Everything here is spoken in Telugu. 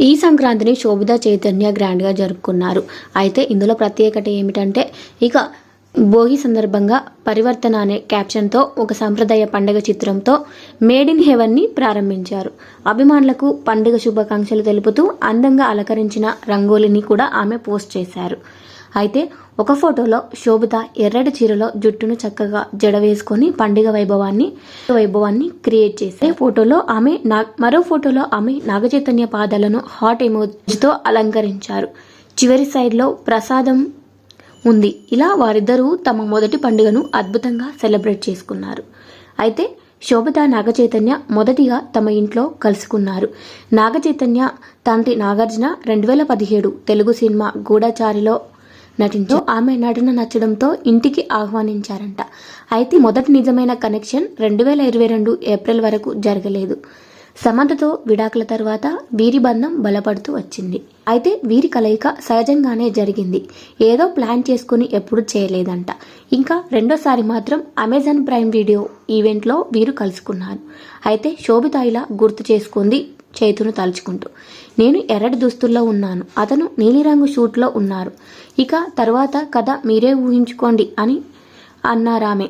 ఈ సంక్రాంతిని శోభిత చైతన్య గ్రాండ్గా జరుపుకున్నారు. అయితే ఇందులో ప్రత్యేకత ఏమిటంటే ఇక భోగి సందర్భంగా పరివర్తన అనే క్యాప్షన్తో ఒక సాంప్రదాయ పండుగ చిత్రంతో మేడ్ ఇన్ హెవెన్ని ప్రారంభించారు. అభిమానులకు పండుగ శుభాకాంక్షలు తెలుపుతూ అందంగా అలంకరించిన రంగోలిని కూడా ఆమె పోస్ట్ చేశారు. అయితే ఒక ఫోటోలో శోభిత ఎర్రటి చీరలో జుట్టును చక్కగా జడ వేసుకొని పండుగ వైభవాన్ని వైభవాన్ని క్రియేట్ చేసే ఫోటోలో ఆమె నా మరో ఫోటోలో ఆమె నాగచైతన్య పాదాలను హాట్ ఎమోజ్తో అలంకరించారు. చివరి సైడ్లో ప్రసాదం ఉంది. ఇలా వారిద్దరూ తమ మొదటి పండుగను అద్భుతంగా సెలబ్రేట్ చేసుకున్నారు. అయితే శోభత నాగచైతన్య మొదటిగా తమ ఇంట్లో కలుసుకున్నారు. నాగచైతన్య తండ్రి నాగార్జున రెండు వేల పదిహేడు తెలుగు సినిమా గూఢచారిలో నటించో ఆమె నటన నచ్చడంతో ఇంటికి ఆహ్వానించారంట. అయితే మొదటి నిజమైన కనెక్షన్ రెండు వేల ఇరవై రెండు ఏప్రిల్ వరకు జరగలేదు. సమంతతో విడాకుల తర్వాత వీరి బంధం బలపడుతూ వచ్చింది. అయితే వీరి కలయిక సహజంగానే జరిగింది. ఏదో ప్లాన్ చేసుకుని ఎప్పుడు చేయలేదంట. ఇంకా రెండోసారి మాత్రం అమెజాన్ ప్రైమ్ వీడియో ఈవెంట్లో వీరు కలుసుకున్నారు. అయితే శోభిత ఇలా గుర్తు చేసుకుంది చేతును తలుచుకుంటూ. నేను ఎర్రటి దుస్తుల్లో ఉన్నాను. అతను నీలిరంగు షూట్లో ఉన్నారు. ఇక తర్వాత కథ మీరే ఊహించుకోండి అని అన్నారామె.